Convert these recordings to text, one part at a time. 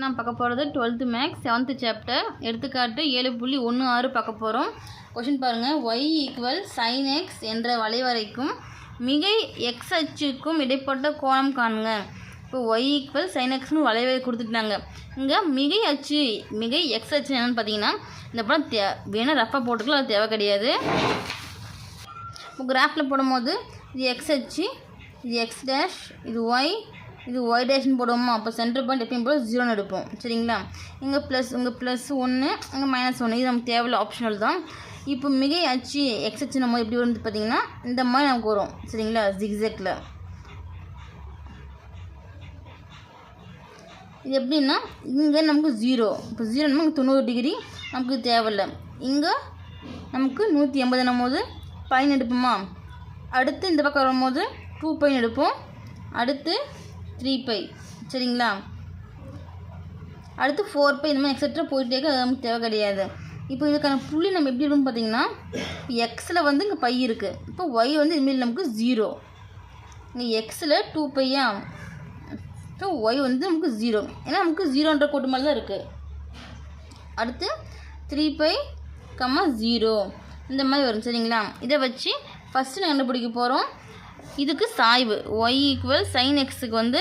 நான் பார்க்க போகிறது டுவெல்த்து மேக்ஸ் செவன்த்து சாப்டர் எடுத்துக்காட்டு ஏழு புள்ளி ஒன்று ஆறு பார்க்க போகிறோம் கொஷின் பாருங்கள் ஒய் ஈக்குவல் சைன் எக்ஸ் என்ற வளைவரைக்கும் மிகை எக்ஸ் அச்சுக்கும் இடைப்பட்ட கோணம் காணுங்க. இப்போ ஒய் ஈக்குவல் சைன் எக்ஸ்னு வளைவரை கொடுத்துட்டாங்க. இங்கே மிகை அச்சு மிகை எக்ஸ் அச்சு என்னென்னு பார்த்தீங்கன்னா இந்த படம் தே வேணால் ரஃபாக போட்டுக்கலாம் அது தேவை கிடையாது. இப்போ கிராஃபில் போடும்போது இது எக்ஸ் அச்சு இது எக்ஸ் டேஷ் இது ஒய் இது ஒய் டேஷன் போடுவோமா? அப்போ சென்டர் பாயிண்ட் எப்பயும் போல ஜீரோன்னு எடுப்போம். சரிங்களா? இங்கே ப்ளஸ் இங்கே ப்ளஸ் ஒன்று இங்கே மைனஸ் ஒன்று இது நமக்கு தேவையில்ல ஆப்ஷனல் தான். இப்போ மிகை அச்சு எக்ஸ் அச்சு நம்ம எப்படி வந்து பார்த்தீங்கன்னா இந்த மாதிரி நமக்கு வரும். சரிங்களா? ஜிக்ஸெக்கில் இது எப்படின்னா இங்கே நமக்கு ஜீரோ இப்போ ஜீரோ நமக்கு தொண்ணூறு டிகிரி நமக்கு தேவையில்ல. இங்கே நமக்கு நூற்றி எண்பதுன்னும் போது பைன் எடுப்போமா? அடுத்து இந்த பக்கம் வரும்போது டூ பைன் எடுப்போம். அடுத்து த்ரீ பை சரிங்களா? அடுத்து ஃபோர் பை இந்த மாதிரி எக்ஸட்ரா போயிட்டே அது நமக்கு தேவை கிடையாது. இப்போ இதுக்கான புள்ளி நம்ம எப்படி இருக்கும்னு பார்த்தீங்கன்னா எக்ஸில் வந்து இங்கே பை இருக்குது இப்போ ஒய் வந்து இதுமாரி நமக்கு ஜீரோ இங்கே எக்ஸில் டூ பையா இப்போ ஒய் வந்து நமக்கு ஜீரோ ஏன்னா நமக்கு ஜீரோன்ற கோட்டு மாதிரி தான் இருக்குது அடுத்து த்ரீ பை கம்மா ஜீரோ இந்த மாதிரி வரும். சரிங்களா? இதை வச்சு ஃபஸ்ட்டு நான் கண்டுபிடிக்க போகிறோம் இதுக்கு சாய்வு. ஒய் ஈக்குவல் சைன் எக்ஸுக்கு வந்து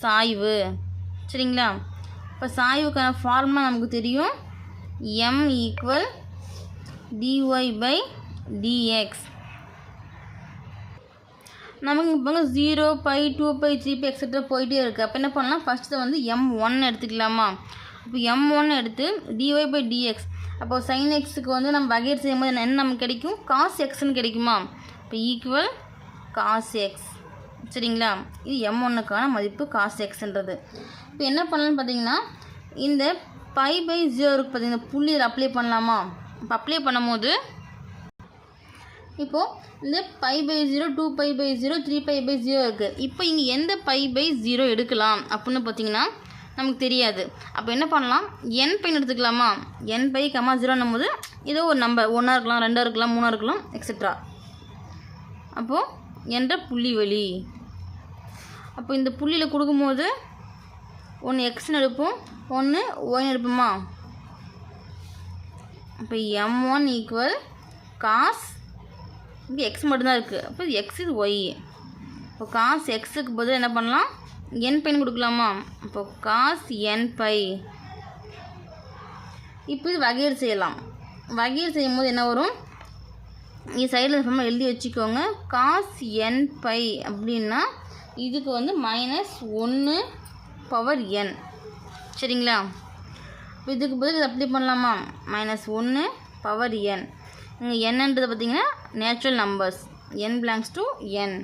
சாய்வு. சரிங்களா? இப்போ சாய்வுக்கான ஃபார்முலா நமக்கு தெரியும். M equal dy by dx நமக்கு இப்போ zero pi two pi three pi etcetera போயிட்டே இருக்குது அப்போ என்ன பண்ணலாம்? ஃபஸ்ட்டு வந்து எம் ஒன் எடுத்துக்கலாமா? இப்போ எம் ஒன் எடுத்து டிஒய் பை டிஎக்ஸ் அப்போது சைன் எக்ஸுக்கு வந்து நம்ம வகையர் செய்யும்போது என்ன என்ன நமக்கு கிடைக்கும்? காஸ் எக்ஸ்னு கிடைக்குமா? இப்போ ஈக்குவல் காஸ் எக்ஸ் சரிங்களா? இது எம் ஒன்னுக்கான மதிப்பு காஸ் எக்ஸ்ன்றது இப்போ என்ன பண்ணலான்னு பார்த்தீங்கன்னா இந்த பை பை ஜீரோ இருக்குது பார்த்தீங்கன்னா புள்ளி இதில் அப்ளை பண்ணலாமா? இப்போ அப்ளை பண்ணும்போது இப்போது இந்த pi pi zero two pi pi zero three pi pi zero இருக்குது இப்போ இங்கே எந்த பை பை ஜீரோ எடுக்கலாம் அப்படின்னு பார்த்தீங்கன்னா நமக்கு தெரியாது. அப்போ என்ன பண்ணலாம்? என் பைன்னு எடுத்துக்கலாமா? என் பை கமா ஜீரோன்னும் போது ஏதோ ஒரு நம்பர் ஒன்றா இருக்கலாம் ரெண்டாக இருக்கலாம் மூணாக இருக்கலாம் எக்ஸெட்ரா அப்போது என்ற புள்ளி வழி. அப்போ இந்த புள்ளியில் கொடுக்கும்போது ஒன்று எக்ஸ்னு எடுப்போம் ஒன்று ஒய்னு எடுப்போமா அப்போ எம் ஒன் ஈக்குவல் காஸ் இங்கே எக்ஸ் மட்டும்தான் இருக்குது அப்போ எக்ஸ் இது ஒய் இப்போ காஸ் எக்ஸுக்கு பதில் என்ன பண்ணலாம்? என் பைன்னு கொடுக்கலாமா? இப்போ காஸ் என் பை. இப்போ இது வகையீடு செய்யலாம். வகையீடு செய்யும் போது என்ன வரும்? இந்த சைடில் ஃபார்மில் எழுதி வச்சுக்கோங்க. காஸ் என் பை அப்படின்னா இதுக்கு வந்து மைனஸ் ஒன்று பவர் என் சரிங்களா? இப்போ இதுக்கு பதில் இது அப்ளை பண்ணலாமா? மைனஸ் ஒன்று பவர் என் இங்கே என்னன்றது பார்த்தீங்கன்னா natural numbers n belongs to n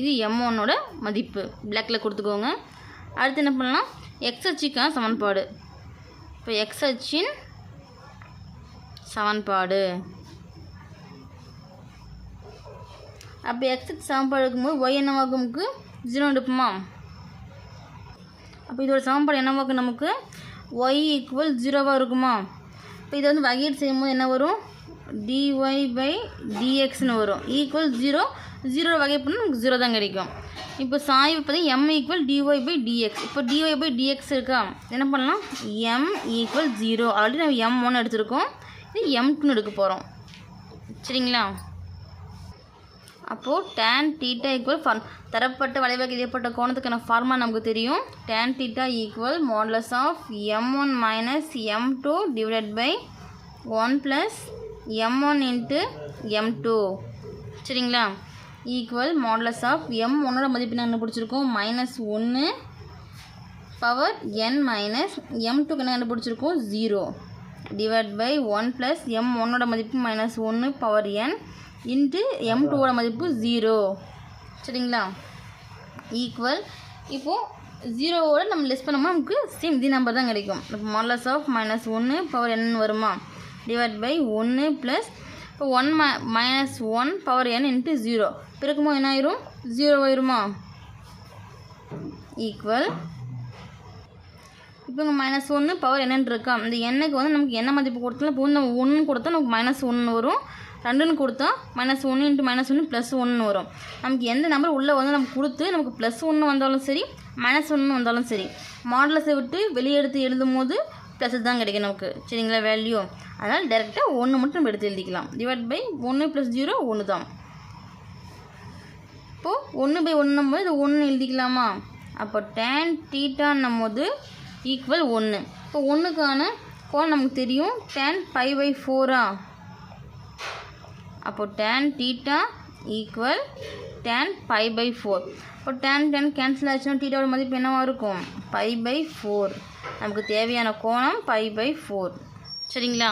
இது எம் ஒன்னோட மதிப்பு. பிளாக்கில் கொடுத்துக்கோங்க. அடுத்து என்ன பண்ணலாம்? எக்ஸ் அச்சுக்கான சமன்பாடு. இப்போ எக்ஸ் அச்சின் சமன்பாடு. அப்போ எக்ஸுக்கு சமன்பாடு இருக்கும்போது ஒய் என்னவாகும்க்கு ஜீரோ எடுப்போமா? அப்போ இதோட சமன்பாடு என்னவாக்கு நமக்கு ஒய் ஈக்குவல் ஜீரோவாக இருக்குமா? இப்போ இதை வந்து வகையீடு செய்யும்போது என்ன வரும்? டிஒய் பை டிஎக்ஸ்னு வரும். ஈக்குவல் ஜீரோ ஜீரோ வகை பண்ணால் நமக்கு ஜீரோ தான் கிடைக்கும். இப்போ சாய்வு பார்த்தீங்கன்னா m equal dy by dx இப்போ டிஒய் பை டிஎக்ஸ் இருக்கா? என்ன பண்ணலாம்? எம் ஈக்குவல் ஜீரோ ஆல்ரெடி நம்ம எம் ஒன்று எடுத்திருக்கோம். இது எம் டூன்னு எடுக்க போகிறோம் சரிங்களா? அப்போது டேன் தீட்டா ஈக்குவல் ஃபார் தரப்பட்ட வளைவுக்கு ஏற்பட்ட கோணத்துக்கான ஃபார்மா நமக்கு தெரியும். Tan theta equal modulus of m one minus m two divided by one plus m one into m two சரிங்களா? ஈக்குவல் மாடலஸ் ஆஃப் எம் ஒன்னோட மதிப்பு என்ன கண்டுபிடிச்சிருக்கோம்? மைனஸ் ஒன்று பவர் என் மைனஸ் எம் டூக்கு என்ன கண்டுபிடிச்சிருக்கோம்? Zero divide by one plus m ஒன்னோட மதிப்பு மைனஸ் ஒன்று பவர் என் இன்ட்டு எம் டூவோட மதிப்பு ஜீரோ சரிங்களா? ஈக்குவல் இப்போது ஜீரோவோட நம்ம லெஸ் பண்ணோம்னா நமக்கு சேம் இதே நம்பர் தான் கிடைக்கும். இப்போ மாலஸ் ஆஃப் மைனஸ் ஒன்று பவர் என் வருமா? டிவைட் பை ஒன்று ப்ளஸ் இப்போ one my minus one power n into zero பிறக்குமோ என்ன ஆயிரும்? ஜீரோ ஆயிருமா? ஈக்குவல் இப்போ இங்கே மைனஸ் ஒன்று பவர் என்னன்னு இருக்கா? இந்த எண்ணுக்கு வந்து நமக்கு என்ன மதிப்பு கொடுத்தாலும் இப்போ வந்து நம்ம ஒன்று கொடுத்தா நமக்கு மைனஸ் ஒன்று வரும். ரெண்டுன்னு கொடுத்தா மைனஸ் ஒன்று இன்ட்டு மைனஸ் ஒன்று ப்ளஸ் ஒன்று வரும். நமக்கு எந்த நம்பர் உள்ளே வந்து நம்ம கொடுத்து நமக்கு ப்ளஸ் ஒன்று வந்தாலும் சரி மைனஸ் ஒன்று வந்தாலும் சரி மாடலஸை விட்டு வெளியே எடுத்து எழுதும் போது ப்ளஸ் தான் கிடைக்கும் நமக்கு. சரிங்களா வேல்யூ அதனால் டேரெக்டாக ஒன்று மட்டும் நம்ம எடுத்து எழுதிக்கலாம். டிவைட் பை ஒன்று ப்ளஸ் ஜீரோ ஒன்று தான். இப்போது ஒன்று பை ஒன்று போது இது ஒன்று எழுதிக்கலாமா? அப்போ டேன் டீட்டான்னும் போது ஈக்குவல் ஒன்று இப்போ ஒன்றுக்கான கோல் நமக்கு தெரியும். டேன் ஃபைவ் பை ஃபோரா அப்போ tan theta equal tan pi by four இப்போ டேன் டேன் கேன்சல் ஆச்சுன்னா டீட்டாவோட மதிப்பு என்னவாக இருக்கும்? பை பை ஃபோர் நமக்கு தேவையான கோணம் பை பை ஃபோர் சரிங்களா?